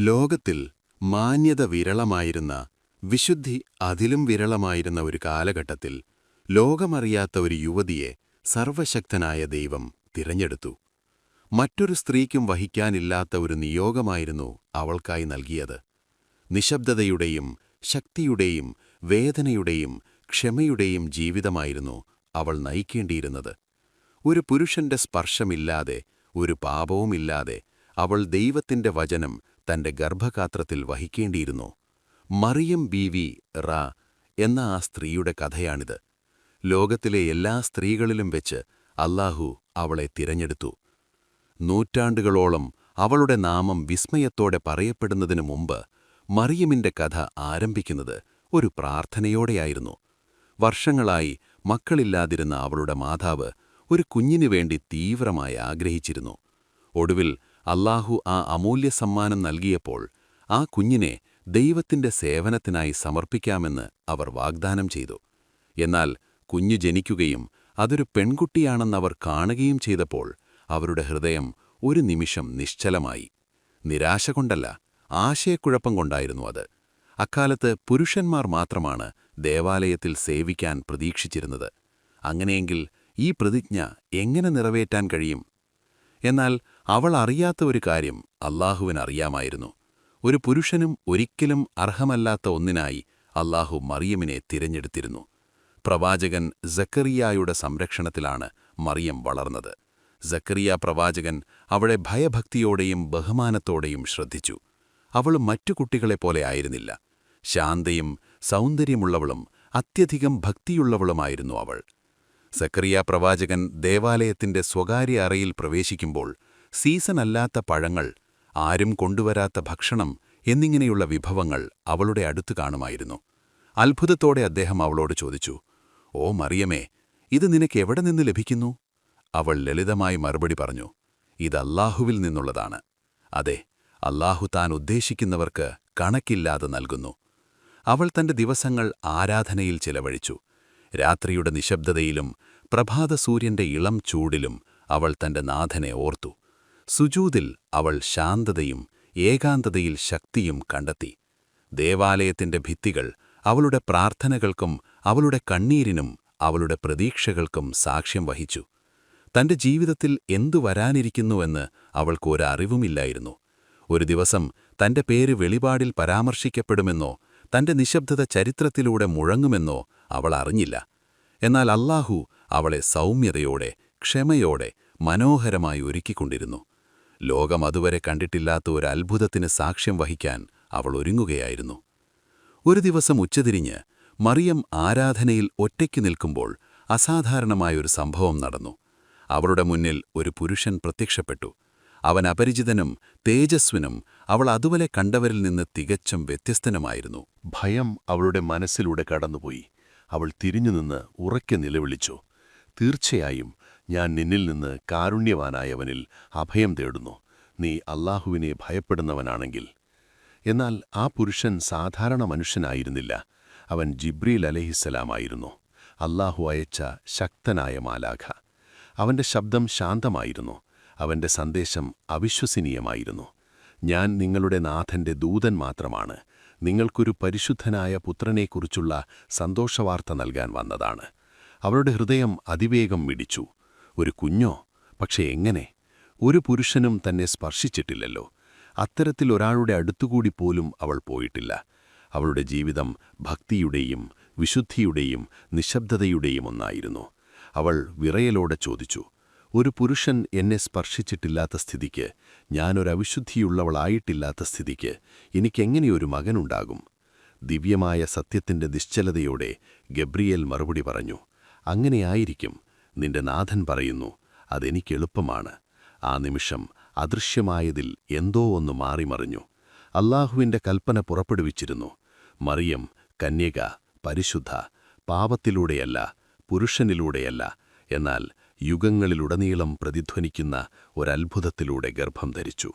ലോകത്തിൽ മാന്യത വിരളമായിരുന്ന വിശുദ്ധി അതിലും വിരളമായിരുന്ന ഒരു കാലഘട്ടത്തിൽ ലോകമറിയാത്ത ഒരു യുവതിയെ സർവശക്തനായ ദൈവം തിരഞ്ഞെടുത്തു. മറ്റൊരു സ്ത്രീക്കും വഹിക്കാനില്ലാത്ത ഒരു നിയോഗമായിരുന്നു അവൾക്കായി നൽകിയത്. നിശബ്ദതയുടെയും ശക്തിയുടെയും വേദനയുടെയും ക്ഷമയുടെയും ജീവിതമായിരുന്നു അവൾ നയിക്കേണ്ടിയിരുന്നത്. ഒരു പുരുഷന്റെ സ്പർശമില്ലാതെ ഒരു പാപവുമില്ലാതെ അവൾ ദൈവത്തിന്റെ വചനം തന്റെ ഗർഭകാത്രത്തിൽ വഹിക്കേണ്ടിയിരുന്നു. മറിയം ബീവി റ എന്ന ആ സ്ത്രീയുടെ കഥയാണിത്. ലോകത്തിലെ എല്ലാ സ്ത്രീകളിലും വെച്ച് അല്ലാഹു അവളെ തിരഞ്ഞെടുത്തു. നൂറ്റാണ്ടുകളോളം അവളുടെ നാമം വിസ്മയത്തോടെ പറയപ്പെടുന്നതിനു മുമ്പ് മറിയമിന്റെ കഥ ആരംഭിക്കുന്നത് ഒരു പ്രാർത്ഥനയോടെയായിരുന്നു. വർഷങ്ങളായി മക്കളില്ലാതിരുന്ന അവളുടെ മാതാവ് ഒരു കുഞ്ഞിനു വേണ്ടി തീവ്രമായി ആഗ്രഹിച്ചിരുന്നു. ഒടുവിൽ അല്ലാഹു ആ അമൂല്യ സമ്മാനം നൽകിയപ്പോൾ ആ കുഞ്ഞിനെ ദൈവത്തിന്റെ സേവനത്തിനായി സമർപ്പിക്കാമെന്ന് അവർ വാഗ്ദാനം ചെയ്തു. എന്നാൽ കുഞ്ഞു ജനിക്കുകയും അതൊരു പെൺകുട്ടിയാണെന്നവർ കാണുകയും ചെയ്തപ്പോൾ അവരുടെ ഹൃദയം ഒരു നിമിഷം നിശ്ചലമായി. നിരാശ കൊണ്ടല്ല ആശയക്കുഴപ്പം കൊണ്ടായിരുന്നു അത്. അക്കാലത്ത് പുരുഷന്മാർ മാത്രമാണ് ദേവാലയത്തിൽ സേവിക്കാൻ പ്രതീക്ഷിച്ചിരുന്നത്. അങ്ങനെയെങ്കിൽ ഈ പ്രതിജ്ഞ എങ്ങനെ നിറവേറ്റാൻ കഴിയും? എന്നാൽ അവൾ അറിയാത്ത ഒരു കാര്യം അല്ലാഹുവിനറിയാമായിരുന്നു ഒരു പുരുഷനും ഒരിക്കലും അർഹമല്ലാത്ത ഒന്നിനായി അല്ലാഹു മറിയമിനെ തിരഞ്ഞെടുത്തിരുന്നു. പ്രവാചകൻ സക്കറിയായുടെ സംരക്ഷണത്തിലാണ് മറിയം വളർന്നത്. സക്കറിയ പ്രവാചകൻ അവളെ ഭയഭക്തിയോടെയും ബഹുമാനത്തോടെയും ശ്രദ്ധിച്ചു. അവൾ മറ്റു കുട്ടികളെപ്പോലെ ആയിരുന്നില്ല. ശാന്തയും സൗന്ദര്യമുള്ളവളും അത്യധികം ഭക്തിയുള്ളവളുമായിരുന്നു അവൾ. സക്കറിയ പ്രവാചകൻ ദേവാലയത്തിന്റെ സ്വകാര്യ അറയിൽ പ്രവേശിക്കുമ്പോൾ സീസണല്ലാത്ത പഴങ്ങൾ ആരും കൊണ്ടുവരാത്ത ഭക്ഷണം എന്നിങ്ങനെയുള്ള വിഭവങ്ങൾ അവളുടെ അടുത്തു കാണുമായിരുന്നു. അത്ഭുതത്തോടെ അദ്ദേഹം അവളോട് ചോദിച്ചു ഓ മറിയമേ ഇത് നിനക്ക് എവിടെ നിന്ന് ലഭിക്കുന്നു? അവൾ ലളിതമായി മറുപടി പറഞ്ഞു ഇത് അല്ലാഹുവിൽ നിന്നുള്ളതാണ്. അതെ അല്ലാഹു താൻ ഉദ്ദേശിക്കുന്നവർക്ക് കണക്കില്ലാതെ നൽകുന്നു. അവൾ തന്റെ ദിവസങ്ങൾ ആരാധനയിൽ ചിലവഴിച്ചു രാത്രിയുടെ നിശബ്ദതയിലും പ്രഭാതസൂര്യന്റെ ഇളം ചൂടിലും അവൾ തന്റെ നാഥനെ ഓർത്തു. സുജൂതിൽ അവൾ ശാന്തതയും ഏകാന്തതയിൽ ശക്തിയും കണ്ടെത്തി. ദേവാലയത്തിന്റെ ഭിത്തികൾ അവളുടെ പ്രാർത്ഥനകൾക്കും അവളുടെ കണ്ണീരിനും അവളുടെ പ്രതീക്ഷകൾക്കും സാക്ഷ്യം വഹിച്ചു. തന്റെ ജീവിതത്തിൽ എന്തു വരാനിരിക്കുന്നുവെന്ന് അവൾക്കൊരറിവുമില്ലായിരുന്നു ഒരു ദിവസം തന്റെ പേര് വെളിപാടിൽ പരാമർശിക്കപ്പെടുമെന്നോ തന്റെ നിശബ്ദത ചരിത്രത്തിലൂടെ മുഴങ്ങുമെന്നോ അവൾ അറിഞ്ഞില്ല. എന്നാൽ അല്ലാഹു അവളെ സൗമ്യതയോടെ ക്ഷമയോടെ മനോഹരമായി ഒരുക്കിക്കൊണ്ടിരുന്നു. ലോകം അതുവരെ കണ്ടിട്ടില്ലാത്ത ഒരു അത്ഭുതത്തിന് സാക്ഷ്യം വഹിക്കാൻ അവൾ ഒരുങ്ങുകയായിരുന്നു. ഒരു ദിവസം ഉച്ചതിരിഞ്ഞ് മറിയം ആരാധനയിൽ ഒറ്റയ്ക്ക് നിൽക്കുമ്പോൾ അസാധാരണമായൊരു സംഭവം നടന്നു. അവളുടെ മുന്നിൽ ഒരു പുരുഷൻ പ്രത്യക്ഷപ്പെട്ടു. അവൻ അപരിചിതനും തേജസ്വിനും അവൾ അതുവരെ കണ്ടവരിൽ നിന്ന് തികച്ചും വ്യത്യസ്തനുമായിരുന്നു. ഭയം അവളുടെ മനസ്സിലൂടെ കടന്നുപോയി. അവൾ തിരിഞ്ഞുനിന്ന് ഉറക്കെ നിലവിളിച്ചു. തീർച്ചയായും ഞാൻ നിന്നിൽ നിന്ന് കാരുണ്യവാനായവനിൽ അഭയം തേടുന്നു. നീ അല്ലാഹുവിനെ ഭയപ്പെടുന്നവനാണെങ്കിൽ. എന്നാൽ ആ പുരുഷൻ സാധാരണ മനുഷ്യനായിരുന്നില്ല. അവൻ ജിബ്രീൽ അലഹിസലാമായിരുന്നു അല്ലാഹു അയച്ച ശക്തനായ മാലാഖ. അവന്റെ ശബ്ദം ശാന്തമായിരുന്നു. അവന്റെ സന്ദേശം അവിശ്വസനീയമായിരുന്നു. ഞാൻ നിങ്ങളുടെ നാഥന്റെ ദൂതൻ മാത്രമാണ്. നിങ്ങൾക്കൊരു പരിശുദ്ധനായ പുത്രനെക്കുറിച്ചുള്ള സന്തോഷവാർത്ത നൽകാൻ വന്നതാണ്. അവരുടെ ഹൃദയം അതിവേഗം മിടിച്ചു. ഒരു കുഞ്ഞോ? പക്ഷേ എങ്ങനെ? ഒരു പുരുഷനും തന്നെ സ്പർശിച്ചിട്ടില്ലല്ലോ. അത്തരത്തിൽ ഒരാളുടെ അടുത്തുകൂടി പോലും അവൾ പോയിട്ടില്ല. അവളുടെ ജീവിതം ഭക്തിയുടെയും വിശുദ്ധിയുടെയും നിശബ്ദതയുടെയും ഒന്നായിരുന്നു. അവൾ വിറയലോടെ ചോദിച്ചു ഒരു പുരുഷൻ എന്നെ സ്പർശിച്ചിട്ടില്ലാത്ത സ്ഥിതിക്ക് ഞാനൊരവിശുദ്ധിയുള്ളവളായിട്ടില്ലാത്ത സ്ഥിതിക്ക് എനിക്കെങ്ങനെയൊരു മകനുണ്ടാകും? ദിവ്യമായ സത്യത്തിന്റെ നിശ്ചലതയോടെ ഗബ്രിയേൽ മറുപടി പറഞ്ഞു അങ്ങനെയായിരിക്കും നിന്റെ നാഥൻ പറയുന്നു അതെനിക്കെളുപ്പമാണ് ആ നിമിഷം അദൃശ്യമായതിൽ എന്തോ ഒന്ന് മാറിമറിഞ്ഞു അല്ലാഹുവിന്റെ കൽപ്പന പുറപ്പെടുവിച്ചിരുന്നു മറിയം കന്യക പരിശുദ്ധ പാപത്തിലൂടെയല്ല പുരുഷനിലൂടെയല്ല എന്നാൽ യുഗങ്ങളിലുടനീളം പ്രതിധ്വനിക്കുന്ന ഒരത്ഭുതത്തിലൂടെ ഗർഭം ധരിച്ചു.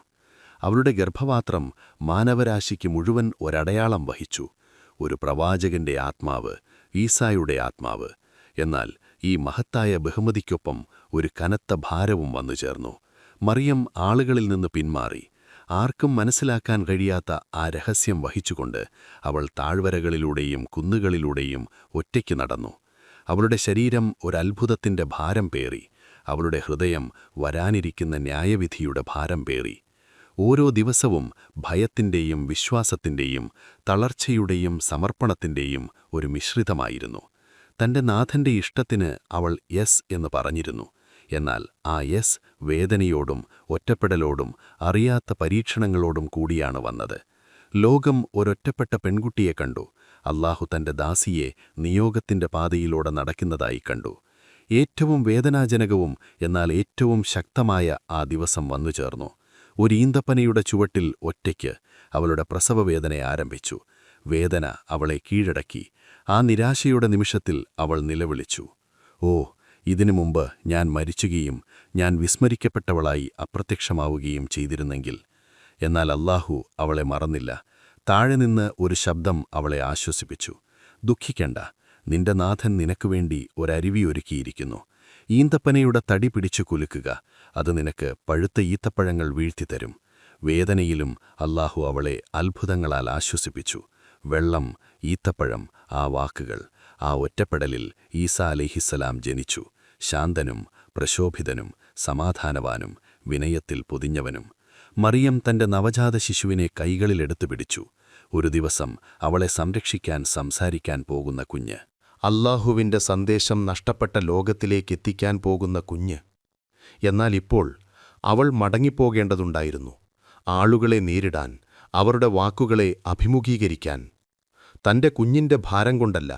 അവരുടെ ഗർഭപാത്രം മാനവരാശിക്ക് മുഴുവൻ ഒരടയാളം വഹിച്ചു. ഒരു പ്രവാചകന്റെ ആത്മാവ് ഈസായുടെ ആത്മാവ്. എന്നാൽ ഈ മഹത്തായ ബഹുമതിക്കൊപ്പം ഒരു കനത്ത ഭാരവും വന്നു ചേർന്നു. മറിയം ആളുകളിൽ നിന്ന് പിന്മാറി. ആർക്കും മനസ്സിലാക്കാൻ കഴിയാത്ത ആ രഹസ്യം വഹിച്ചുകൊണ്ട് അവൾ താഴ്വരകളിലൂടെയും കുന്നുകളിലൂടെയും ഒറ്റയ്ക്ക് നടന്നു. അവളുടെ ശരീരം ഒരത്ഭുതത്തിന്റെ ഭാരം പേറി. അവളുടെ ഹൃദയം വരാനിരിക്കുന്ന ന്യായവിധിയുടെ ഭാരം പേറി. ഓരോ ദിവസവും ഭയത്തിന്റെയും വിശ്വാസത്തിന്റെയും തളർച്ചയുടെയും സമർപ്പണത്തിന്റെയും ഒരു മിശ്രിതമായിരുന്നു. തന്റെ നാഥന്റെ ഇഷ്ടത്തിന് അവൾ യെസ് എന്ന് പറഞ്ഞിരുന്നു. എന്നാൽ ആ യെസ് വേദനയോടും ഒറ്റപ്പെടലോടും അറിയാത്ത പരീക്ഷണങ്ങളോടും കൂടിയാണ് വന്നത്. ലോകം ഒരൊറ്റപ്പെട്ട പെൺകുട്ടിയെ കണ്ടു. അല്ലാഹു തന്റെ ദാസിയെ നിയോഗത്തിന്റെ പാതയിലൂടെ നടക്കുന്നതായി കണ്ടു. ഏറ്റവും വേദനാജനകവും എന്നാൽ ഏറ്റവും ശക്തമായ ആ ദിവസം വന്നു ചേർന്നു. ഒരു ഈന്തപ്പനയുടെ ചുവട്ടിൽ ഒറ്റയ്ക്ക് അവളുടെ പ്രസവവേദന ആരംഭിച്ചു. വേദന അവളെ കീഴടക്കി. ആ നിരാശയുടെ നിമിഷത്തിൽ അവൾ നിലവിളിച്ചു. ഓ ഇതിനു മുമ്പ് ഞാൻ മരിച്ചുകയും ഞാൻ വിസ്മരിക്കപ്പെട്ടവളായി അപ്രത്യക്ഷമാവുകയും ചെയ്തിരുന്നെങ്കിൽ. എന്നാൽ അല്ലാഹു അവളെ മറന്നില്ല. താഴെ നിന്ന് ഒരു ശബ്ദം അവളെ ആശ്വസിപ്പിച്ചു. ദുഃഖിക്കണ്ട നിന്റെ നാഥൻ നിനക്കുവേണ്ടി ഒരരുവി ഒരുക്കിയിരിക്കുന്നു. ഈന്തപ്പനയുടെ തടി പിടിച്ചു കുലുക്കുക അത് നിനക്ക് പഴുത്ത ഈത്തപ്പഴങ്ങൾ വീഴ്ത്തിത്തരും. വേദനയിലും അല്ലാഹു അവളെ അത്ഭുതങ്ങളാൽ ആശ്വസിപ്പിച്ചു. വെള്ളം ഈത്തപ്പഴം ആ വാക്കുകൾ ആ ഒറ്റപ്പെടലിൽ ഈസ അലിഹിസലാം ജനിച്ചു. ശാന്തനും പ്രശോഭിതനും സമാധാനവാനും വിനയത്തിൽ പൊതിഞ്ഞവനും. മറിയം തന്റെ നവജാത ശിശുവിനെ കൈകളിലെടുത്തു പിടിച്ചു. ഒരു ദിവസം അവളെ സംരക്ഷിക്കാൻ സംസാരിക്കാൻ പോകുന്ന കുഞ്ഞ്. അല്ലാഹുവിന്റെ സന്ദേശം നഷ്ടപ്പെട്ട ലോകത്തിലേക്ക് എത്തിക്കാൻ പോകുന്ന കുഞ്ഞ്. എന്നാൽ ഇപ്പോൾ അവൾ മടങ്ങിപ്പോകേണ്ടതുണ്ടായിരുന്നു. ആളുകളെ നേരിടാൻ അവരുടെ വാക്കുകളെ അഭിമുഖീകരിക്കാൻ. തന്റെ കുഞ്ഞിന്റെ ഭാരം കൊണ്ടല്ല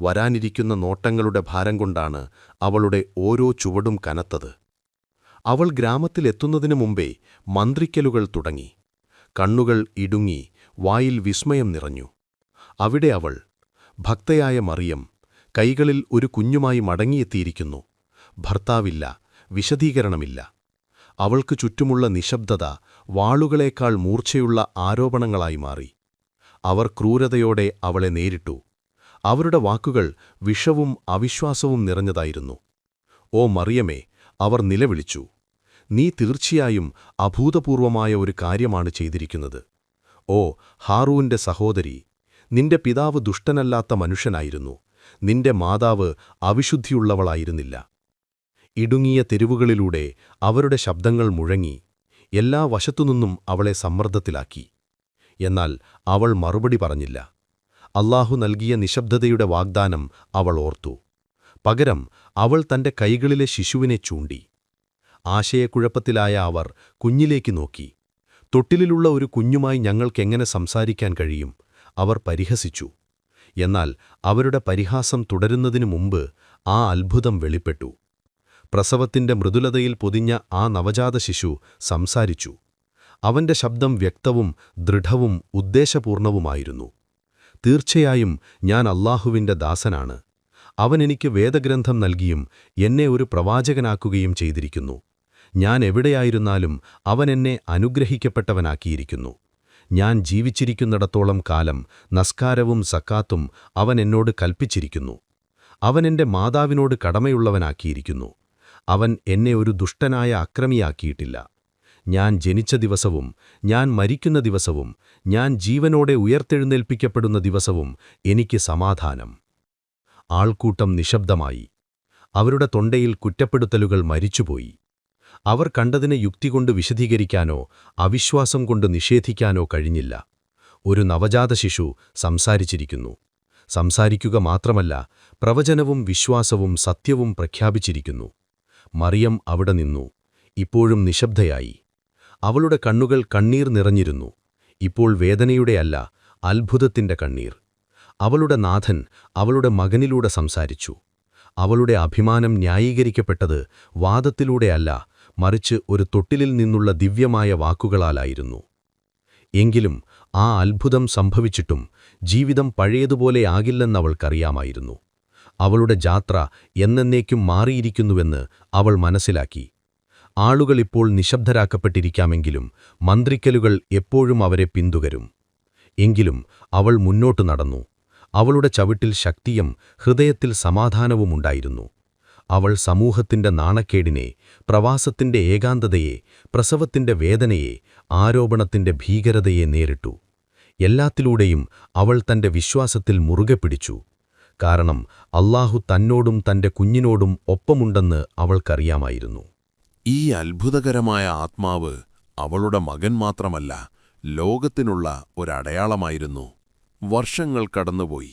വരാനിരിക്കുന്ന നോട്ടങ്ങളുടെ ഭാരം കൊണ്ടാണ് അവളുടെ ഓരോ ചുവടും കനത്തത്. അവൾ ഗ്രാമത്തിലെത്തുന്നതിനു മുമ്പേ മന്ത്രിക്കലുകൾ തുടങ്ങി. കണ്ണുകൾ ഇടുങ്ങി വായിൽ വിസ്മയം നിറഞ്ഞു. അവിടെ അവൾ ഭക്തയായ മറിയം കൈകളിൽ ഒരു കുഞ്ഞുമായി മടങ്ങിയെത്തിയിരിക്കുന്നു. ഭർത്താവില്ല വിശദീകരണമില്ല. അവൾക്ക് ചുറ്റുമുള്ള നിശബ്ദത വാളുകളേക്കാൾ മൂർച്ചയുള്ള ആരോപണങ്ങളായി മാറി. അവർ ക്രൂരതയോടെ അവളെ നേരിട്ടു. അവരുടെ വാക്കുകൾ വിഷവും അവിശ്വാസവും നിറഞ്ഞതായിരുന്നു. ഓ മറിയമേ അവർ നിലവിളിച്ചു. നീ തീർച്ചയായും അഭൂതപൂർവമായ ഒരു കാര്യമാണ് ചെയ്തിരിക്കുന്നത്. ഓ ഹാറൂന്റെ സഹോദരി നിന്റെ പിതാവ് ദുഷ്ടനല്ലാത്ത മനുഷ്യനായിരുന്നു. നിന്റെ മാതാവ് അവിശുദ്ധിയുള്ളവളായിരുന്നില്ല. ഇടുങ്ങിയ തെരുവുകളിലൂടെ അവരുടെ ശബ്ദങ്ങൾ മുഴങ്ങി എല്ലാ വശത്തുനിന്നും അവളെ സമ്മർദ്ദത്തിലാക്കി. എന്നാൽ അവൾ മറുപടി പറഞ്ഞില്ല. അള്ളാഹു നൽകിയ നിശബ്ദതയുടെ വാഗ്ദാനം അവൾ ഓർത്തു. പകരം അവൾ തന്റെ കൈകളിലെ ശിശുവിനെ ചൂണ്ടി. ആശയക്കുഴപ്പത്തിലായ അവർ കുഞ്ഞിലേക്ക് നോക്കി. തൊട്ടിലുള്ള ഒരു കുഞ്ഞുമായി ഞങ്ങൾക്കെങ്ങനെ സംസാരിക്കാൻ കഴിയും? അവർ പരിഹസിച്ചു. എന്നാൽ അവരുടെ പരിഹാസം തുടരുന്നതിനു മുമ്പ് ആ അത്ഭുതം വെളിപ്പെട്ടു. പ്രസവത്തിന്റെ മൃദുലതയിൽ പൊതിഞ്ഞ ആ നവജാത ശിശു സംസാരിച്ചു. അവന്റെ ശബ്ദം വ്യക്തവും ദൃഢവും ഉദ്ദേശപൂർണവുമായിരുന്നു. തീർച്ചയായും ഞാൻ അല്ലാഹുവിന്റെ ദാസനാണ്. അവൻ എനിക്ക് വേദഗ്രന്ഥം നൽകിയും എന്നെ ഒരു പ്രവാചകനാക്കുകയും ചെയ്തിരിക്കുന്നു. ഞാൻ എവിടെയായിരുന്നാലും അവൻ എന്നെ അനുഗ്രഹിക്കപ്പെട്ടവനാക്കിയിരിക്കുന്നു. ഞാൻ ജീവിച്ചിരിക്കുന്നിടത്തോളം കാലം നസ്കാരവും സക്കാത്തും അവൻ എന്നോട് കൽപ്പിച്ചിരിക്കുന്നു. അവൻ എന്റെ മാതാവിനോട് കടമയുള്ളവനാക്കിയിരിക്കുന്നു. അവൻ എന്നെ ഒരു ദുഷ്ടനായ അക്രമിയാക്കിയിട്ടില്ല. ഞാൻ ജനിച്ച ദിവസവും ഞാൻ മരിക്കുന്ന ദിവസവും ഞാൻ ജീവനോടെ ഉയർത്തെഴുന്നേൽപ്പിക്കപ്പെടുന്ന ദിവസവും എനിക്ക് സമാധാനം. ആൾക്കൂട്ടം നിശബ്ദമായി. അവരുടെ തൊണ്ടയിൽ കുറ്റപ്പെടുത്തലുകൾ മരിച്ചുപോയി. അവർ കണ്ടതിനെ യുക്തികൊണ്ട് വിശദീകരിക്കാനോ അവിശ്വാസം കൊണ്ട് നിഷേധിക്കാനോ കഴിഞ്ഞില്ല. ഒരു നവജാത ശിശു സംസാരിച്ചിരിക്കുന്നു. സംസാരിക്കുക മാത്രമല്ല പ്രവചനവും വിശ്വാസവും സത്യവും പ്രഖ്യാപിച്ചിരിക്കുന്നു. മറിയം അവിടെ നിന്നു. ഇപ്പോഴും നിശബ്ദയായി. അവളുടെ കണ്ണുകൾ കണ്ണീർ നിറഞ്ഞിരുന്നു. ഇപ്പോൾ വേദനയുടെയല്ല അത്ഭുതത്തിന്റെ കണ്ണീർ. അവളുടെ നാഥൻ അവളുടെ മകനിലൂടെ സംസാരിച്ചു. അവളുടെ അഭിമാനം ന്യായീകരിക്കപ്പെട്ടത് വാദത്തിലൂടെയല്ല മറിച്ച് ഒരു തൊട്ടിലിൽ നിന്നുള്ള ദിവ്യമായ വാക്കുകളാലായിരുന്നു. എങ്കിലും ആ അത്ഭുതം സംഭവിച്ചിട്ടും ജീവിതം പഴയതുപോലെ പഴയതുപോലെയാകില്ലെന്നവൾക്കറിയാമായിരുന്നു അവളുടെ ജാത്ര എന്നേക്കും മാറിയിരിക്കുന്നുവെന്ന് അവൾ മനസ്സിലാക്കി. ആളുകളിപ്പോൾ നിശബ്ദരാക്കപ്പെട്ടിരിക്കാമെങ്കിലും മന്ത്രിക്കലുകൾ എപ്പോഴും അവരെ പിന്തുകരും. എങ്കിലും അവൾ മുന്നോട്ടു നടന്നു. അവളുടെ ചവിട്ടിൽ ശക്തിയും ഹൃദയത്തിൽ സമാധാനവുമുണ്ടായിരുന്നു. അവൾ സമൂഹത്തിന്റെ നാണക്കേടിനെ പ്രവാസത്തിന്റെ ഏകാന്തതയെ പ്രസവത്തിന്റെ വേദനയെ ആരോപണത്തിന്റെ ഭീകരതയെ നേരിട്ടു. എല്ലാത്തിലൂടെയും അവൾ തന്റെ വിശ്വാസത്തിൽ മുറുകെ പിടിച്ചു. കാരണം അള്ളാഹു തന്നോടും തന്റെ കുഞ്ഞിനോടും ഒപ്പമുണ്ടെന്ന് അവൾക്കറിയാമായിരുന്നു. ഈ അത്ഭുതകരമായ ആത്മാവ് അവളുടെ മകൻ മാത്രമല്ല ലോകത്തിനുള്ള ഒരടയാളമായിരുന്നു. വർഷങ്ങൾ കടന്നുപോയി.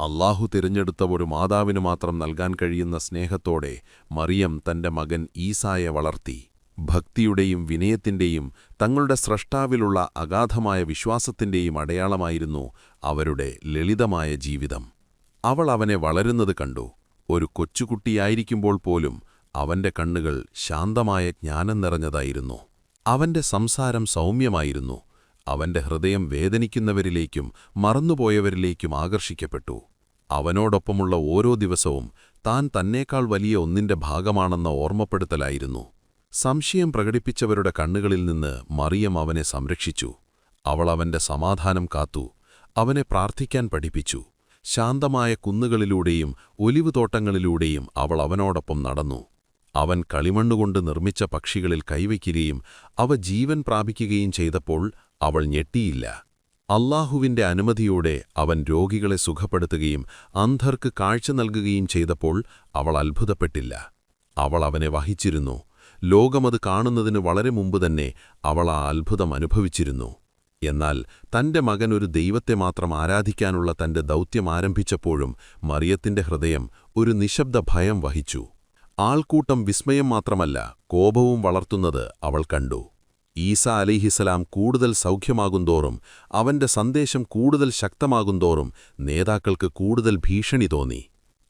അല്ലാഹു തിരഞ്ഞെടുത്ത ഒരു മാതാവിന് മാത്രം നൽകാൻ കഴിയുന്ന സ്നേഹത്തോടെ മറിയം തന്റെ മകൻ ഈസായെ വളർത്തി. ഭക്തിയുടെയും വിനയത്തിന്റെയും തങ്ങളുടെ സ്രഷ്ടാവിലുള്ള അഗാധമായ വിശ്വാസത്തിന്റെയും അടയാളമായിരുന്നു അവരുടെ ലളിതമായ ജീവിതം. അവൾ അവനെ വളരുന്നത് കണ്ടു. ഒരു കൊച്ചുകുട്ടിയായിരിക്കുമ്പോൾ പോലും അവന്റെ കണ്ണുകൾ ശാന്തമായ ജ്ഞാനം നിറഞ്ഞതായിരുന്നു. അവന്റെ സംസാരം സൗമ്യമായിരുന്നു. അവന്റെ ഹൃദയം വേദനിക്കുന്നവരിലേക്കും മറന്നുപോയവരിലേക്കും ആകർഷിക്കപ്പെട്ടു. അവനോടൊപ്പമുള്ള ഓരോ ദിവസവും താൻ തന്നേക്കാൾ വലിയ ഒന്നിന്റെ ഭാഗമാണെന്ന ഓർമ്മപ്പെടുത്തലായിരുന്നു. സംശയം പ്രകടിപ്പിച്ചവരുടെ കണ്ണുകളിൽ നിന്ന് മറിയം അവനെ സംരക്ഷിച്ചു. അവൾ അവന്റെ സമാധാനം കാത്തു. അവനെ പ്രാർത്ഥിക്കാൻ പഠിപ്പിച്ചു. ശാന്തമായ കുന്നുകളിലൂടെയും ഒലിവ് തോട്ടങ്ങളിലൂടെയും അവൾ അവനോടൊപ്പം നടന്നു. അവൻ കളിമണ്ണുകൊണ്ട് നിർമ്മിച്ച പക്ഷികളിൽ കൈവയ്ക്കുകയും അവ ജീവൻ പ്രാപിക്കുകയും ചെയ്തപ്പോൾ അവൾ ഞെട്ടിയില്ല. അള്ളാഹുവിന്റെ അനുമതിയോടെ അവൻ രോഗികളെ സുഖപ്പെടുത്തുകയും അന്ധർക്ക് കാഴ്ച നൽകുകയും ചെയ്തപ്പോൾ അവൾ അത്ഭുതപ്പെട്ടില്ല. അവൾ അവനെ വഹിച്ചിരുന്നു. ലോകമത് കാണുന്നതിന് വളരെ മുമ്പ് തന്നെ അവൾ ആ അത്ഭുതം അനുഭവിച്ചിരുന്നു. എന്നാൽ തന്റെ മകൻ ഒരു ദൈവത്തെ മാത്രം ആരാധിക്കാനുള്ള തന്റെ ദൗത്യം ആരംഭിച്ചപ്പോഴും മറിയത്തിന്റെ ഹൃദയം ഒരു നിശബ്ദ ഭയം വഹിച്ചു. ആൾക്കൂട്ടം വിസ്മയം മാത്രമല്ല കോപവും വളർത്തുന്നത് അവൾ കണ്ടു. ഈസ അലിഹിസലാം കൂടുതൽ സൗഖ്യമാകുന്തോറും അവന്റെ സന്ദേശം കൂടുതൽ ശക്തമാകുന്തോറും നേതാക്കൾക്ക് കൂടുതൽ ഭീഷണി തോന്നി.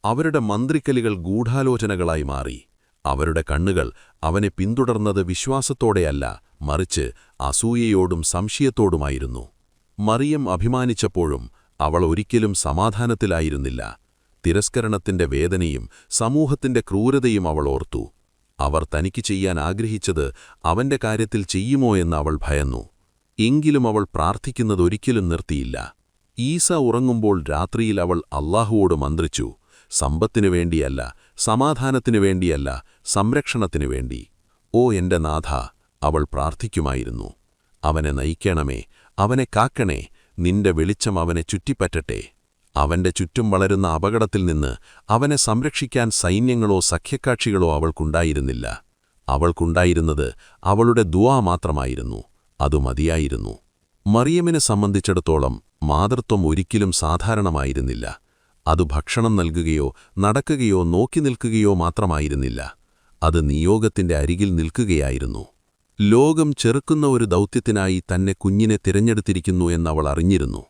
അവരുടെ മന്ത്രിക്കലികൾ ഗൂഢാലോചനകളായി മാറി. അവരുടെ കണ്ണുകൾ അവനെ പിന്തുടർന്നത് വിശ്വാസത്തോടെയല്ല മറിച്ച് അസൂയയോടും സംശയത്തോടുമായിരുന്നു. മറിയം അഭിമാനിച്ചപ്പോഴും അവൾ ഒരിക്കലും സമാധാനത്തിലായിരുന്നില്ല. തിരസ്കരണത്തിന്റെ വേദനയും സമൂഹത്തിന്റെ ക്രൂരതയും അവൾ ഓർത്തു. അവർ തനിക്ക് ചെയ്യാൻ ആഗ്രഹിച്ചത് അവന്റെ കാര്യത്തിൽ ചെയ്യുമോ എന്ന് അവൾ ഭയന്നു. എങ്കിലും അവൾ പ്രാർത്ഥിക്കുന്നതൊരിക്കലും നിർത്തിയില്ല. ഈസ ഉറങ്ങുമ്പോൾ രാത്രിയിൽ അവൾ അള്ളാഹുവോട് മന്ത്രിച്ചു സമ്പത്തിനു വേണ്ടിയല്ല സമാധാനത്തിനു വേണ്ടിയല്ല സംരക്ഷണത്തിനു വേണ്ടി. ഓ എന്റെ നാഥ അവൾ പ്രാർത്ഥിക്കുമായിരുന്നു. അവനെ നയിക്കണമേ അവനെ കാക്കണേ നിന്റെ വെളിച്ചം അവനെ ചുറ്റിപ്പറ്റട്ടെ. അവന്റെ ചുറ്റും വളരുന്ന അപകടത്തിൽ നിന്ന് അവനെ സംരക്ഷിക്കാൻ സൈന്യങ്ങളോ സഖ്യക്കാക്ഷികളോ അവൾക്കുണ്ടായിരുന്നില്ല. അവൾക്കുണ്ടായിരുന്നത് അവളുടെ ദുവാ മാത്രമായിരുന്നു അതു മതിയായിരുന്നു. മറിയമ്മിനെ സംബന്ധിച്ചിടത്തോളം മാതൃത്വം ഒരിക്കലും സാധാരണമായിരുന്നില്ല. അത് ഭക്ഷണം നൽകുകയോ നടക്കുകയോ നോക്കി നിൽക്കുകയോ മാത്രമായിരുന്നില്ല. അത് നിയോഗത്തിന്റെ അരികിൽ നിൽക്കുകയായിരുന്നു. ലോകം ചെറുക്കുന്ന ഒരു ദൗത്യത്തിനായി തന്നെ കുഞ്ഞിനെ തിരഞ്ഞെടുത്തിരിക്കുന്നു എന്നവൾ അറിഞ്ഞിരുന്നു.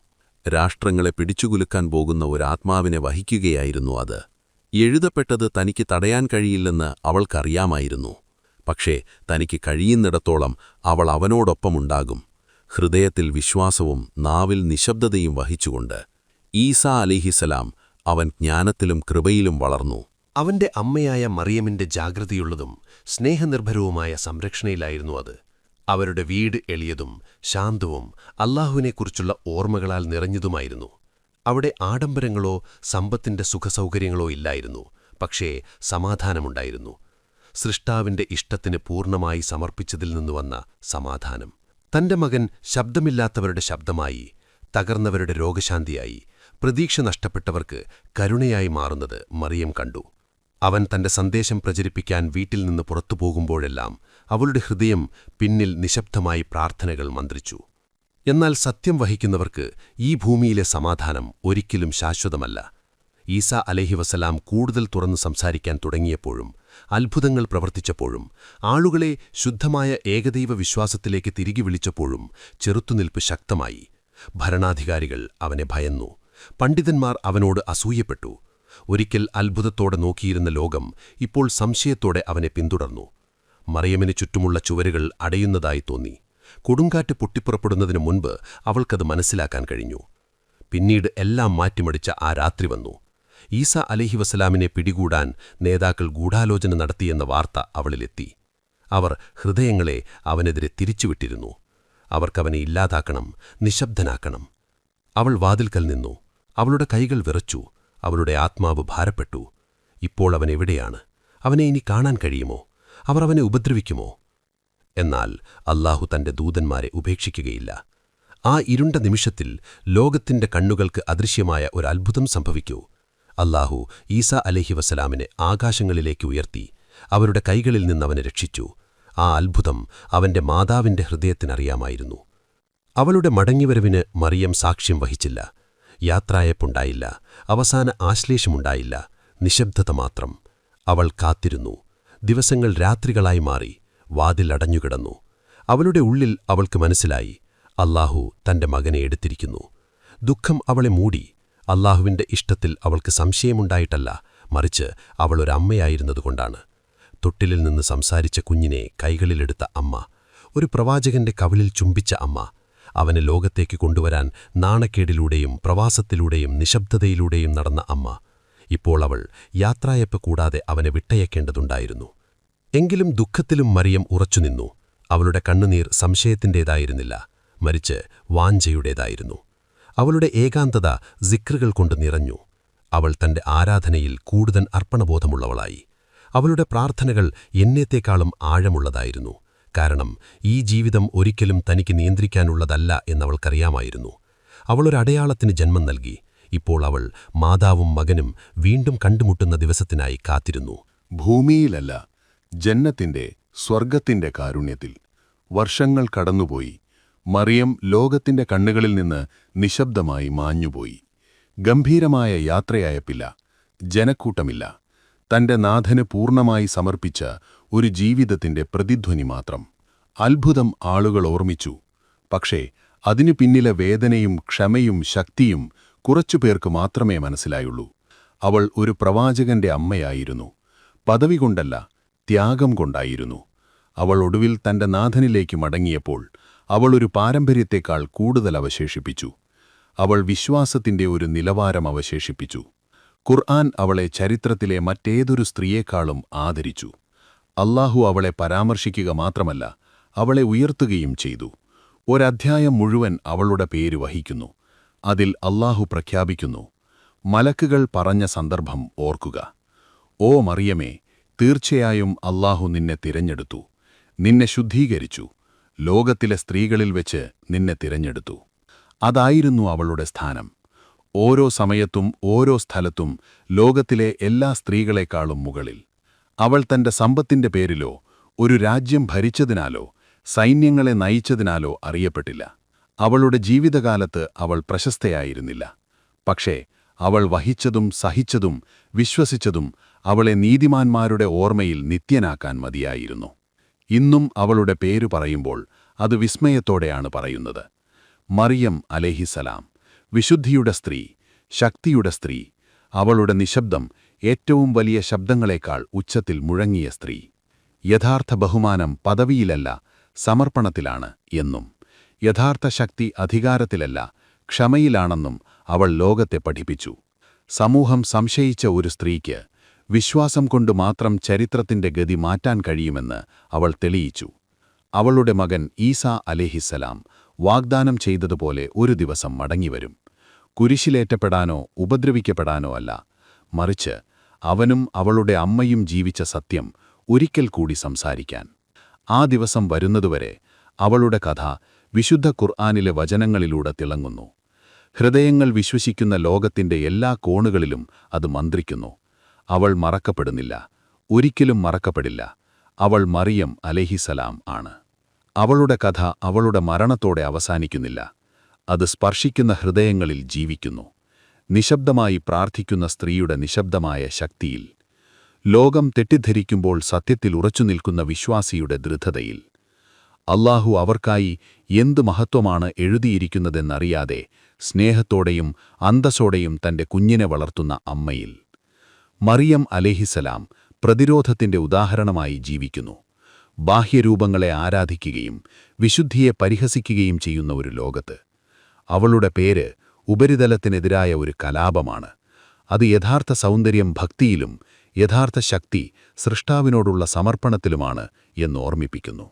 രാഷ്ട്രങ്ങളെ പിടിച്ചുകുലുക്കാൻ പോകുന്ന ഒരാത്മാവിനെ വഹിക്കുകയായിരുന്നു അത്. എഴുതപ്പെട്ടത് തനിക്ക് തടയാൻ കഴിയില്ലെന്ന് അവൾക്കറിയാമായിരുന്നു. പക്ഷേ തനിക്ക് കഴിയുന്നിടത്തോളം അവൾ അവനോടൊപ്പമുണ്ടാകും. ഹൃദയത്തിൽ വിശ്വാസവും നാവിൽ നിശബ്ദതയും വഹിച്ചുകൊണ്ട്. ഈസാ അലിഹിസലാം അവൻ ജ്ഞാനത്തിലും കൃപയിലും വളർന്നു. അവന്റെ അമ്മയായ മറിയമിന്റെ ജാഗ്രതയുള്ളതും സ്നേഹനിർഭരവുമായ സംരക്ഷണയിലായിരുന്നു അത്. അവരുടെ വീട് എളിയതും ശാന്തവും അല്ലാഹുവിനെക്കുറിച്ചുള്ള ഓർമ്മകളാൽ നിറഞ്ഞതുമായിരുന്നു. അവിടെ ആഡംബരങ്ങളോ സമ്പത്തിന്റെ സുഖസൗകര്യങ്ങളോ ഇല്ലായിരുന്നു പക്ഷേ സമാധാനമുണ്ടായിരുന്നു. സൃഷ്ടാവിന്റെ ഇഷ്ടത്തിന് പൂർണമായി സമർപ്പിച്ചതിൽ നിന്നു വന്ന സമാധാനം. തന്റെ മകൻ ശബ്ദമില്ലാത്തവരുടെ ശബ്ദമായി തകർന്നവരുടെ രോഗശാന്തിയായി പ്രതീക്ഷ നഷ്ടപ്പെട്ടവർക്ക് കരുണയായി മാറുന്നത് മറിയം കണ്ടു. അവൻ തന്റെ സന്ദേശം പ്രചരിപ്പിക്കാൻ വീട്ടിൽ നിന്ന് പുറത്തു പോകുമ്പോഴെല്ലാം അവളുടെ ഹൃദയം പിന്നിൽ നിശബ്ദമായി പ്രാർത്ഥനകൾ മന്ത്രിച്ചു. എന്നാൽ സത്യം വഹിക്കുന്നവർക്ക് ഈ ഭൂമിയിലെ സമാധാനം ഒരിക്കലും ശാശ്വതമല്ല. ഈസ അലഹി വസലാം കൂടുതൽ തുറന്നു സംസാരിക്കാൻ തുടങ്ങിയപ്പോഴും അത്ഭുതങ്ങൾ പ്രവർത്തിച്ചപ്പോഴും ആളുകളെ ശുദ്ധമായ ഏകദൈവ വിശ്വാസത്തിലേക്ക് തിരികെ വിളിച്ചപ്പോഴും ചെറുത്തുനിൽപ്പ് ശക്തമായി. ഭരണാധികാരികൾ അവനെ ഭയന്നു. പണ്ഡിതന്മാർ അവനോട് അസൂയപ്പെട്ടു. ഒരിക്കൽ അത്ഭുതത്തോടെ നോക്കിയിരുന്ന ലോകം ഇപ്പോൾ സംശയത്തോടെ അവനെ പിന്തുടർന്നു. മറിയമിന് ചുറ്റുമുള്ള ചുവരുകൾ അടയുന്നതായി തോന്നി. കൊടുങ്കാറ്റ് പൊട്ടിപ്പുറപ്പെടുന്നതിനു മുൻപ് അവൾക്കത് മനസ്സിലാക്കാൻ കഴിഞ്ഞു. പിന്നീട് എല്ലാം മാറ്റിമടിച്ച ആ രാത്രി വന്നു. ഈസ അലഹി വസലാമിനെ പിടികൂടാൻ നേതാക്കൾ ഗൂഢാലോചന നടത്തിയെന്ന വാർത്ത അവളിലെത്തി. അവർ ഹൃദയങ്ങളെ അവനെതിരെ തിരിച്ചുവിട്ടിരുന്നു. അവർക്കവനെ ഇല്ലാതാക്കണം നിശബ്ദനാക്കണം. അവൾ വാതിൽക്കൽ നിന്നു. അവളുടെ കൈകൾ വിറച്ചു. അവളുടെ ആത്മാവ് ഭാരപ്പെട്ടു. ഇപ്പോൾ അവൻ എവിടെയാണ്? അവനെ ഇനി കാണാൻ കഴിയുമോ? അവർ അവനെ ഉപദ്രവിക്കുമോ? എന്നാൽ അല്ലാഹു തന്റെ ദൂതന്മാരെ ഉപേക്ഷിക്കുകയില്ല. ആ ഇരുണ്ട നിമിഷത്തിൽ ലോകത്തിന്റെ കണ്ണുകൾക്ക് അദൃശ്യമായ ഒരു അത്ഭുതം സംഭവിക്കൂ. അല്ലാഹു ഈസ അലഹി വസലാമിനെ ആകാശങ്ങളിലേക്ക് ഉയർത്തി അവരുടെ കൈകളിൽ നിന്നവനെ രക്ഷിച്ചു. ആ അത്ഭുതം അവന്റെ മാതാവിന്റെ ഹൃദയത്തിനറിയാമായിരുന്നു. അവളുടെ മടങ്ങിവരവിന് മറിയം സാക്ഷ്യം വഹിച്ചില്ല. യാത്രായപ്പുണ്ടായില്ല. അവസാന ആശ്ലേഷമുണ്ടായില്ല. നിശബ്ദത മാത്രം. അവൾ കാത്തിരുന്നു. ദിവസങ്ങൾ രാത്രികളായി മാറി വാതിൽ അടഞ്ഞുകിടന്നു. അവളുടെ ഉള്ളിൽ അവൾക്ക് മനസ്സിലായി അല്ലാഹു തന്റെ മകനെ എടുത്തിരിക്കുന്നു. ദുഃഖം അവളെ മൂടി അല്ലാഹുവിന്റെ ഇഷ്ടത്തിൽ അവൾക്ക് സംശയമുണ്ടായിട്ടല്ല മറിച്ച് അവളൊരമ്മയായിരുന്നതുകൊണ്ടാണ് തൊട്ടിലിൽ നിന്ന് സംസാരിച്ച കുഞ്ഞിനെ കൈകളിലെടുത്ത അമ്മ ഒരു പ്രവാചകന്റെ കവിളിൽ ചുംബിച്ച അമ്മ അവനെ ലോകത്തേക്ക് കൊണ്ടുവരാൻ നാണക്കേടിലൂടെയും പ്രവാസത്തിലൂടെയും നിശബ്ദതയിലൂടെയും നടന്ന അമ്മ ഇപ്പോൾ അവൾ യാത്രായപ്പ് കൂടാതെ അവനെ വിട്ടയക്കേണ്ടതുണ്ടായിരുന്നു. എങ്കിലും ദുഃഖത്തിലും മറിയം ഉറച്ചുനിന്നു അവളുടെ കണ്ണുനീർ സംശയത്തിന്റേതായിരുന്നില്ല. മറിച്ച് വാഞ്ചയുടേതായിരുന്നു. അവളുടെ ഏകാന്തത സിക്റുകൾ കൊണ്ട് നിറഞ്ഞു. അവൾ തന്റെ ആരാധനയിൽ കൂടുതൽ അർപ്പണബോധമുള്ളവളായി. അവളുടെ പ്രാർത്ഥനകൾ എന്നേത്തേക്കാളും ആഴമുള്ളതായിരുന്നു. കാരണം ഈ ജീവിതം ഒരിക്കലും തനിക്ക് നിയന്ത്രിക്കാനുള്ളതല്ല എന്നവൾക്കറിയാമായിരുന്നു. അവളൊരടയാളത്തിന് ജന്മം നൽകി. ഇപ്പോൾ അവൾ മാതാവും മകനും വീണ്ടും കണ്ടുമുട്ടുന്ന ദിവസത്തിനായി കാത്തിരുന്നു. ഭൂമിയിലല്ല ജന്നത്തിന്റെ സ്വർഗത്തിന്റെ കാരുണ്യത്തിൽ. വർഷങ്ങൾ കടന്നുപോയി. മറിയം ലോകത്തിന്റെ കണ്ണുകളിൽ നിന്ന് നിശബ്ദമായി മാഞ്ഞുപോയി. ഗംഭീരമായ യാത്രയായപ്പില്ല. ജനക്കൂട്ടമില്ല. തന്റെ നാഥന് പൂർണമായി സമർപ്പിച്ച ഒരു ജീവിതത്തിന്റെ പ്രതിധ്വനി മാത്രം. അത്ഭുതം ആളുകൾ ഓർമ്മിച്ചു. പക്ഷേ അതിനു പിന്നിലെ വേദനയും ക്ഷമയും ശക്തിയും കുറച്ചുപേർക്ക് മാത്രമേ മനസ്സിലായുള്ളൂ. അവൾ ഒരു പ്രവാചകന്റെ അമ്മയായിരുന്നു. പദവി കൊണ്ടല്ല ത്യാഗം കൊണ്ടായിരുന്നു. അവൾ ഒടുവിൽ തന്റെ നാഥനിലേക്ക് മടങ്ങിയപ്പോൾ അവൾ ഒരു പാരമ്പര്യത്തെക്കാൾ കൂടുതൽ അവശേഷിപ്പിച്ചു. അവൾ വിശ്വാസത്തിന്റെ ഒരു നിലവാരം അവശേഷിപ്പിച്ചു. ഖുർആൻ അവളെ ചരിത്രത്തിലെ മറ്റേതൊരു സ്ത്രീയേക്കാളും ആദരിച്ചു. അള്ളാഹു അവളെ പരാമർശിക്കുക മാത്രമല്ല അവളെ ഉയർത്തുകയും ചെയ്തു. ഒരധ്യായം മുഴുവൻ അവളുടെ പേര് വഹിക്കുന്നു. അതിൽ അല്ലാഹു പ്രഖ്യാപിക്കുന്നു മലക്കുകൾ പറഞ്ഞ സന്ദർഭം ഓർക്കുക. ഓ മറിയമേ തീർച്ചയായും അള്ളാഹു നിന്നെ തിരഞ്ഞെടുത്തു. നിന്നെ ശുദ്ധീകരിച്ചു. ലോകത്തിലെ സ്ത്രീകളിൽ വെച്ച് നിന്നെ തിരഞ്ഞെടുത്തു. അതായിരുന്നു അവളുടെ സ്ഥാനം. ഓരോ സമയത്തും ഓരോ സ്ഥലത്തും ലോകത്തിലെ എല്ലാ സ്ത്രീകളെക്കാളും മുകളിൽ. അവൾ തന്റെ സമ്പത്തിന്റെ പേരിലോ ഒരു രാജ്യം ഭരിച്ചതിനാലോ സൈന്യങ്ങളെ നയിച്ചതിനാലോ അറിയപ്പെട്ടില്ല. അവളുടെ ജീവിതകാലത്ത് അവൾ പ്രശസ്തയായിരുന്നില്ല. പക്ഷേ അവൾ വഹിച്ചതും സഹിച്ചതും വിശ്വസിച്ചതും അവളെ നീതിമാന്മാരുടെ ഓർമ്മയിൽ നിത്യനാക്കാൻ മതിയായിരുന്നു. ഇന്നും അവളുടെ പേരു പറയുമ്പോൾ അത് വിസ്മയത്തോടെയാണ് പറയുന്നത്. മറിയം അലേഹിസലാം വിശുദ്ധിയുടെ സ്ത്രീ ശക്തിയുടെ സ്ത്രീ അവളുടെ നിശബ്ദം ഏറ്റവും വലിയ ശബ്ദങ്ങളെക്കാൾ ഉച്ചത്തിൽ മുഴങ്ങിയ സ്ത്രീ. യഥാർത്ഥ ബഹുമാനം പദവിയിലല്ല സമർപ്പണത്തിലാണ് എന്നും യഥാർത്ഥ ശക്തി അധികാരത്തിലല്ല ക്ഷമയിലാണെന്നും അവൾ ലോകത്തെ പഠിപ്പിച്ചു. സമൂഹം സംശയിച്ച ഒരു സ്ത്രീക്ക് വിശ്വാസം കൊണ്ട് മാത്രം ചരിത്രത്തിന്റെ ഗതി മാറ്റാൻ കഴിയുമെന്ന് അവൾ തെളിയിച്ചു. അവളുടെ മകൻ ഈസ അലേഹിസലാം വാഗ്ദാനം ചെയ്തതുപോലെ ഒരു ദിവസം മടങ്ങിവരും. കുരിശിലേറ്റപ്പെടാനോ ഉപദ്രവിക്കപ്പെടാനോ അല്ല. മറിച്ച് അവനും അവളുടെ അമ്മയും ജീവിച്ച സത്യം ഒരിക്കൽ കൂടി സംസാരിക്കാൻ. ആ ദിവസം വരുന്നതുവരെ അവളുടെ കഥ വിശുദ്ധ ഖുർആാനിലെ വചനങ്ങളിലൂടെ തിളങ്ങുന്നു. ഹൃദയങ്ങൾ വിശ്വസിക്കുന്ന ലോകത്തിന്റെ എല്ലാ കോണുകളിലും അത് മന്ത്രിക്കുന്നു. അവൾ മറക്കപ്പെടുന്നില്ല. ഒരിക്കലും മറക്കപ്പെടില്ല. അവൾ മറിയം അലേഹിസലാം ആണ്. അവളുടെ കഥ അവളുടെ മരണത്തോടെ അവസാനിക്കുന്നില്ല. അത് സ്പർശിക്കുന്ന ഹൃദയങ്ങളിൽ ജീവിക്കുന്നു. നിശബ്ദമായി പ്രാർത്ഥിക്കുന്ന സ്ത്രീയുടെ നിശബ്ദമായ ശക്തിയിൽ. ലോകം തെറ്റിദ്ധരിക്കുമ്പോൾ സത്യത്തിൽ ഉറച്ചുനിൽക്കുന്ന വിശ്വാസിയുടെ ദൃഢതയിൽ. അള്ളാഹു അവർക്കായി എന്തു മഹത്വമാണ് എഴുതിയിരിക്കുന്നതെന്നറിയാതെ സ്നേഹത്തോടെയും അന്തസ്സോടെയും തന്റെ കുഞ്ഞിനെ വളർത്തുന്ന അമ്മയിൽ. മറിയം അലേഹിസലാം പ്രതിരോധത്തിന്റെ ഉദാഹരണമായി ജീവിക്കുന്നു. ബാഹ്യരൂപങ്ങളെ ആരാധിക്കുകയും വിശുദ്ധിയെ പരിഹസിക്കുകയും ചെയ്യുന്ന ഒരു ലോകത്ത്. അവളുടെ പേര് ഉപരിതലത്തിനെതിരായ ഒരു കലാപമാണ്. അത് യഥാർത്ഥ സൗന്ദര്യം ഭക്തിയിലും യഥാർത്ഥ ശക്തി സൃഷ്ടാവിനോടുള്ള സമർപ്പണത്തിലുമാണ് എന്ന് ഓർമ്മിപ്പിക്കുന്നു.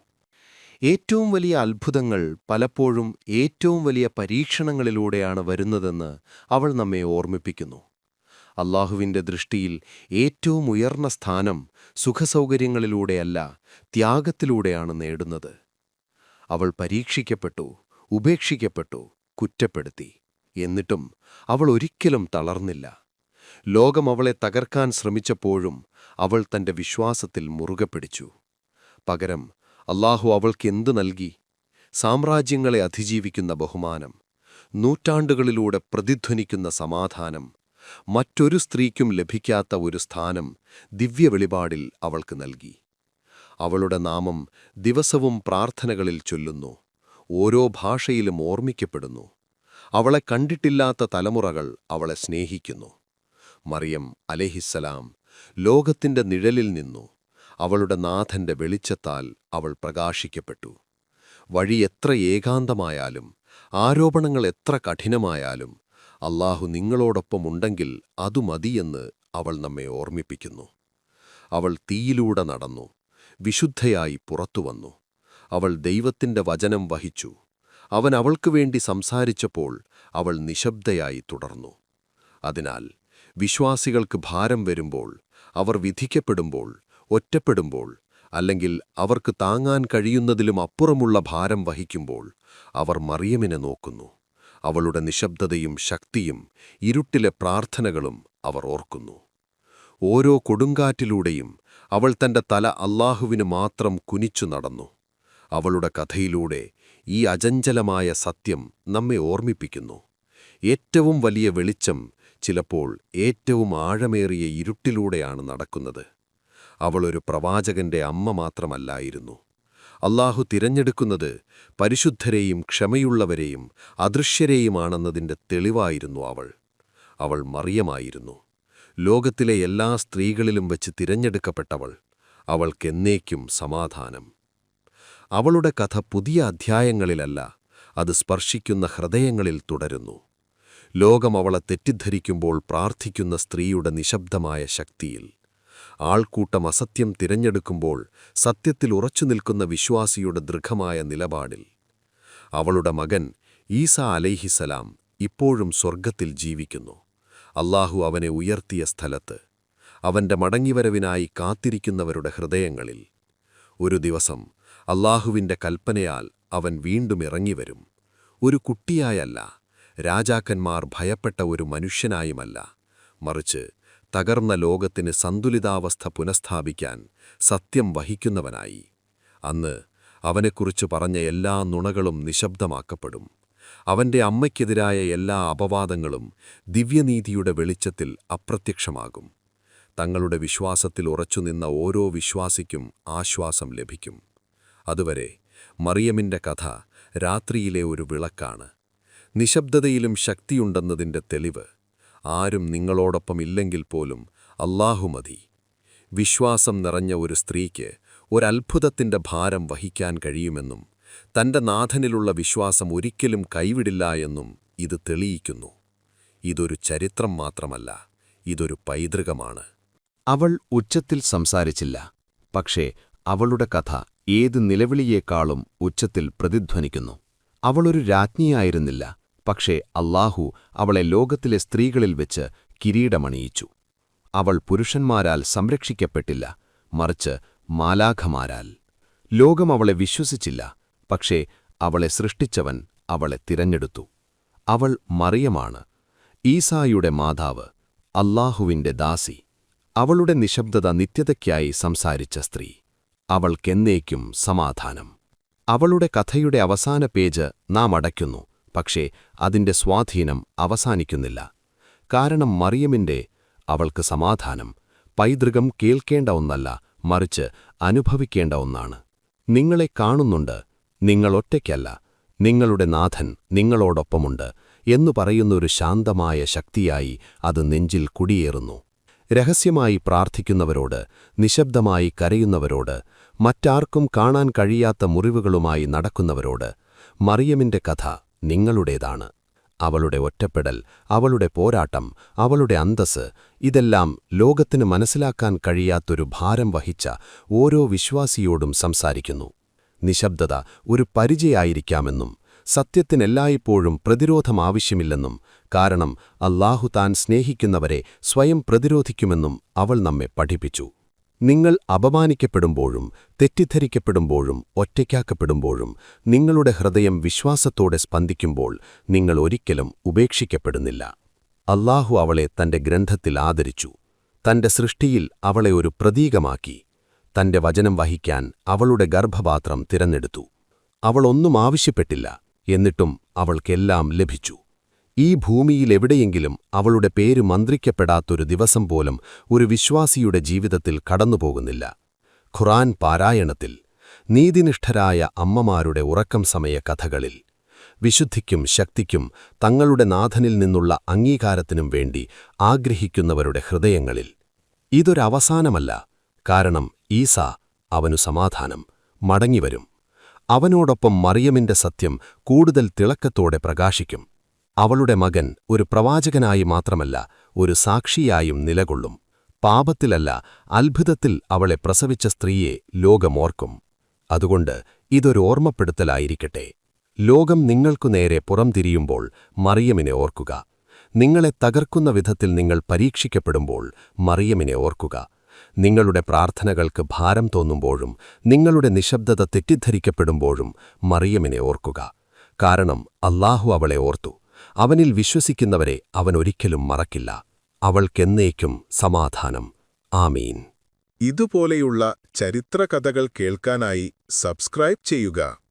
ഏറ്റവും വലിയ അത്ഭുതങ്ങൾ പലപ്പോഴും ഏറ്റവും വലിയ പരീക്ഷണങ്ങളിലൂടെയാണ് വരുന്നതെന്ന് അവൾ നമ്മെ ഓർമ്മിപ്പിക്കുന്നു. അള്ളാഹുവിന്റെ ദൃഷ്ടിയിൽ ഏറ്റവും ഉയർന്ന സ്ഥാനം സുഖസൗകര്യങ്ങളിലൂടെയല്ല ത്യാഗത്തിലൂടെയാണ് നേടുന്നത്. അവൾ പരീക്ഷിക്കപ്പെട്ടു ഉപേക്ഷിക്കപ്പെട്ടു കുറ്റപ്പെടുത്തി. എന്നിട്ടും അവൾ ഒരിക്കലും തളർന്നില്ല. ലോകം അവളെ തകർക്കാൻ ശ്രമിച്ചപ്പോഴും അവൾ തന്റെ വിശ്വാസത്തിൽ മുറുകെ പിടിച്ചു. പകരം അള്ളാഹു അവൾക്ക് എന്തു നൽകി? സാമ്രാജ്യങ്ങളെ അതിജീവിക്കുന്ന ബഹുമാനം നൂറ്റാണ്ടുകളിലൂടെ പ്രതിധ്വനിക്കുന്ന സമാധാനം മറ്റൊരു സ്ത്രീക്കും ലഭിക്കാത്ത ഒരു സ്ഥാനം ദിവ്യ വെളിപാടിൽ അവൾക്ക് നൽകി. അവളുടെ നാമം ദിവസവും പ്രാർത്ഥനകളിൽ ചൊല്ലുന്നു ഓരോ ഭാഷയിലും ഓർമ്മിക്കപ്പെടുന്നു. അവളെ കണ്ടിട്ടില്ലാത്ത തലമുറകൾ അവളെ സ്നേഹിക്കുന്നു. മറിയം അലേഹിസ്സലാം ലോകത്തിന്റെ നിഴലിൽ നിന്നു അവളുടെ നാഥന്റെ വെളിച്ചത്താൽ അവൾ പ്രകാശിക്കപ്പെട്ടു. വഴി എത്ര ഏകാന്തമായാലും ആരോപണങ്ങൾ എത്ര കഠിനമായാലും അള്ളാഹു നിങ്ങളോടൊപ്പമുണ്ടെങ്കിൽ അതു മതിയെന്ന് അവൾ നമ്മെ ഓർമ്മിപ്പിക്കുന്നു. അവൾ തീയിലൂടെ നടന്നു വിശുദ്ധയായി പുറത്തുവന്നു അവൾ ദൈവത്തിന്റെ വചനം വഹിച്ചു. അവൻ അവൾക്കു വേണ്ടി സംസാരിച്ചപ്പോൾ അവൾ നിശബ്ദയായി തുടർന്നു. അതിനാൽ വിശ്വാസികൾക്ക് ഭാരം വരുമ്പോൾ അവർ വിധിക്കപ്പെടുമ്പോൾ ഒറ്റപ്പെടുമ്പോൾ അല്ലെങ്കിൽ അവർക്ക് താങ്ങാൻ കഴിയുന്നതിലും അപ്പുറമുള്ള ഭാരം വഹിക്കുമ്പോൾ അവർ മറിയമിനെ നോക്കുന്നു. അവളുടെ നിശബ്ദതയും ശക്തിയും ഇരുട്ടിലെ പ്രാർത്ഥനകളും അവർ ഓർക്കുന്നു. ഓരോ കൊടുങ്കാറ്റിലൂടെയും അവൾ തന്റെ തല അല്ലാഹുവിന് മാത്രം കുനിച്ചു നടന്നു. അവളുടെ കഥയിലൂടെ ഈ അചഞ്ചലമായ സത്യം നമ്മെ ഓർമ്മിപ്പിക്കുന്നു. ഏറ്റവും വലിയ വെളിച്ചം ചിലപ്പോൾ ഏറ്റവും ആഴമേറിയ ഇരുട്ടിലൂടെയാണ് നടക്കുന്നത്. അവളൊരു പ്രവാചകന്റെ അമ്മ മാത്രമല്ലായിരുന്നു. അല്ലാഹു തിരഞ്ഞെടുക്കുന്നത് പരിശുദ്ധരെയും ക്ഷമയുള്ളവരെയും അദൃശ്യരെയുമാണെന്നതിന്റെ തെളിവായിരുന്നു അവൾ. അവൾ മറിയമായിരുന്നു. ലോകത്തിലെ എല്ലാ സ്ത്രീകളിലും വച്ച് തിരഞ്ഞെടുക്കപ്പെട്ടവൾ. അവൾക്കെന്നേക്കും സമാധാനം. അവളുടെ കഥ പുതിയ അധ്യായങ്ങളിലല്ല അത് സ്പർശിക്കുന്ന ഹൃദയങ്ങളിൽ തുടരുന്നു. ലോകം അവളെ തെറ്റിദ്ധരിക്കുമ്പോൾ പ്രാർത്ഥിക്കുന്ന സ്ത്രീയുടെ നിശബ്ദമായ ശക്തിയിൽ. ആൾക്കൂട്ടം അസത്യം തിരഞ്ഞെടുക്കുമ്പോൾ സത്യത്തിൽ ഉറച്ചു നിൽക്കുന്ന വിശ്വാസിയുടെ ദൃഢമായ നിലപാടിൽ. അവളുടെ മകൻ ഈസ അലൈഹിസലാം ഇപ്പോഴും സ്വർഗത്തിൽ ജീവിക്കുന്നു. അല്ലാഹു അവനെ ഉയർത്തിയ സ്ഥലത്ത് അവന്റെ മടങ്ങിവരവിനായി കാത്തിരിക്കുന്നവരുടെ ഹൃദയങ്ങളിൽ. ഒരു ദിവസം അള്ളാഹുവിന്റെ കൽപ്പനയാൽ അവൻ വീണ്ടും ഇറങ്ങിവരും. ഒരു കുട്ടിയായല്ല രാജാക്കന്മാർ ഭയപ്പെട്ട ഒരു മനുഷ്യനായുമല്ല. മറിച്ച് തകർന്ന ലോകത്തിന് സന്തുലിതാവസ്ഥ പുനഃസ്ഥാപിക്കാൻ സത്യം വഹിക്കുന്നവനായി. അന്ന് അവനെക്കുറിച്ച് പറഞ്ഞ എല്ലാ നുണകളും നിശബ്ദമാക്കപ്പെടും. അവന്റെ അമ്മയ്ക്കെതിരായ എല്ലാ അപവാദങ്ങളും ദിവ്യനീതിയുടെ വെളിച്ചത്തിൽ അപ്രത്യക്ഷമാകും. തങ്ങളുടെ വിശ്വാസത്തിൽ ഉറച്ചുനിന്ന ഓരോ വിശ്വാസിക്കും ആശ്വാസം ലഭിക്കും. അതുവരെ മറിയമിന്റെ കഥ രാത്രിയിലെ ഒരു വിളക്കാണ്. നിശബ്ദതയിലും ശക്തിയുണ്ടെന്നതിന്റെ തെളിവ് ആരും നിങ്ങളോടൊപ്പം ഇല്ലെങ്കിൽ പോലും അല്ലാഹു മതി. വിശ്വാസം നിറഞ്ഞ ഒരു സ്ത്രീക്ക് ഒരത്ഭുതത്തിന്റെ ഭാരം വഹിക്കാൻ കഴിയുമെന്നും തന്റെ നാഥനിലുള്ള വിശ്വാസം ഒരിക്കലും കൈവിടില്ല എന്നും ഇത് തെളിയിക്കുന്നു. ഇതൊരു ചരിത്രം മാത്രമല്ല ഇതൊരു പൈതൃകമാണ്. അവൾ ഉച്ചത്തിൽ സംസാരിച്ചില്ല പക്ഷേ അവളുടെ കഥ ഏത് നിലവിളിയേക്കാളും ഉച്ചത്തിൽ പ്രതിധ്വനിക്കുന്നു. അവളൊരു രാജ്ഞിയായിരുന്നില്ല പക്ഷേ അല്ലാഹു അവളെ ലോകത്തിലെ സ്ത്രീകളിൽ വെച്ച് കിരീടമണിയിച്ചു. അവൾ പുരുഷന്മാരാൽ സംരക്ഷിക്കപ്പെട്ടില്ല മറിച്ച് മാലാഖമാരാൽ. ലോകം അവളെ വിശ്വസിച്ചില്ല പക്ഷേ അവളെ സൃഷ്ടിച്ചവൻ അവളെ തിരഞ്ഞെടുത്തു. അവൾ മറിയമാണ് ഈസായുടെ മാതാവ് അല്ലാഹുവിന്റെ ദാസി. അവളുടെ നിശബ്ദത നിത്യതയ്ക്കായി സംസാരിച്ച സ്ത്രീ. അവൾക്കെന്നേക്കും സമാധാനം. അവളുടെ കഥയുടെ അവസാന പേജ് നാം അടയ്ക്കുന്നു. പക്ഷേ അതിന്റെ സ്വാധീനം അവസാനിക്കുന്നില്ല. കാരണം മറിയമിന്റെ അവൾക്ക് സമാധാനം പൈതൃകം കേൾക്കേണ്ട ഒന്നല്ല മറിച്ച് അനുഭവിക്കേണ്ട ഒന്നാണ്. നിങ്ങളെ കാണുന്നുണ്ട് നിങ്ങളൊറ്റയ്ക്കല്ല നിങ്ങളുടെ നാഥൻ നിങ്ങളോടൊപ്പമുണ്ട് എന്നു പറയുന്നൊരു ശാന്തമായ ശക്തിയായി അത് നെഞ്ചിൽ കുടിയേറുന്നു. രഹസ്യമായി പ്രാർത്ഥിക്കുന്നവരോട് നിശബ്ദമായി കരയുന്നവരോട് മറ്റാർക്കും കാണാൻ കഴിയാത്ത മുറിവുകളുമായി നടക്കുന്നവരോട് മറിയമിന്റെ കഥ നിങ്ങളുടേതാണ്. അവളുടെ ഒറ്റപ്പെടൽ അവളുടെ പോരാട്ടം അവളുടെ അന്തസ് ഇതെല്ലാം ലോകത്തിന് മനസ്സിലാക്കാൻ കഴിയാത്തൊരു ഭാരം വഹിച്ച ഓരോ വിശ്വാസിയോടും സംസാരിക്കുന്നു. നിശബ്ദത ഒരു പരിചയായിരിക്കാമെന്നും സത്യത്തിനെല്ലായ്പ്പോഴും പ്രതിരോധം ആവശ്യമില്ലെന്നും കാരണം അല്ലാഹു താൻ സ്നേഹിക്കുന്നവരെ സ്വയം പ്രതിരോധിക്കുമെന്നും അവൾ നമ്മെ പഠിപ്പിച്ചു. നിങ്ങൾ അപമാനിക്കപ്പെടുമ്പോഴും തെറ്റിദ്ധരിക്കപ്പെടുമ്പോഴും ഒറ്റയ്ക്കാക്കപ്പെടുമ്പോഴും നിങ്ങളുടെ ഹൃദയം വിശ്വാസത്തോടെ സ്പന്ദിക്കുമ്പോൾ നിങ്ങൾ ഒരിക്കലും ഉപേക്ഷിക്കപ്പെടുന്നില്ല. അല്ലാഹു അവളെ തന്റെ ഗ്രന്ഥത്തിൽ ആദരിച്ചു. തന്റെ സൃഷ്ടിയിൽ അവളെ ഒരു പ്രതീകമാക്കി. തന്റെ വചനം വഹിക്കാൻ അവളുടെ ഗർഭപാത്രം തിരഞ്ഞെടുത്തു. അവളൊന്നും ആവശ്യപ്പെട്ടില്ല. എന്നിട്ടും അവൾക്കെല്ലാം ലഭിച്ചു. ഈ ഭൂമിയിലെവിടെയെങ്കിലും അവളുടെ പേര് മന്ത്രിക്കപ്പെടാത്തൊരു ദിവസം പോലും ഒരു വിശ്വാസിയുടെ ജീവിതത്തിൽ കടന്നുപോകുന്നില്ല. ഖുറാൻ പാരായണത്തിൽ നീതിനിഷ്ഠരായ അമ്മമാരുടെ ഉറക്കം സമയ കഥകളിൽ വിശുദ്ധിക്കും ശക്തിക്കും തങ്ങളുടെ നാഥനിൽ നിന്നുള്ള അംഗീകാരത്തിനും വേണ്ടി ആഗ്രഹിക്കുന്നവരുടെ ഹൃദയങ്ങളിൽ ഇതൊരവസാനമല്ല കാരണം ഈസ അവനു സമാധാനം മടങ്ങിവരും. അവനോടൊപ്പം മറിയമിന്റെ സത്യം കൂടുതൽ തിളക്കത്തോടെ പ്രകാശിക്കും. അവളുടെ മകൻ ഒരു പ്രവാചകനായി മാത്രമല്ല ഒരു സാക്ഷിയായും നിലകൊള്ളും. പാപത്തിലല്ല അത്ഭുതത്തിൽ അവളെ പ്രസവിച്ച സ്ത്രീയെ ലോകമോർക്കും. അതുകൊണ്ട് ഇതൊരു ഓർമ്മപ്പെടുത്തലായിരിക്കട്ടെ. ലോകം നിങ്ങൾക്കു നേരെ പുറംതിരിയുമ്പോൾ മറിയമിനെ ഓർക്കുക. നിങ്ങളെ തകർക്കുന്ന വിധത്തിൽ നിങ്ങൾ പരീക്ഷിക്കപ്പെടുമ്പോൾ മറിയമിനെ ഓർക്കുക. നിങ്ങളുടെ പ്രാർത്ഥനകൾക്ക് ഭാരം തോന്നുമ്പോഴും നിങ്ങളുടെ നിശബ്ദത തെറ്റിദ്ധരിക്കപ്പെടുമ്പോഴും മറിയമിനെ ഓർക്കുക. കാരണം അല്ലാഹു അവളെ ഓർത്തു. അവനിൽ വിശ്വസിക്കുന്നവരെ അവൻ ഒരിക്കലും മറക്കില്ല. അവൾക്കെന്നേക്കും സമാധാനം. ആമീൻ. ഇതുപോലെയുള്ള ചരിത്രകഥകൾ കേൾക്കാനായി സബ്സ്ക്രൈബ് ചെയ്യുക.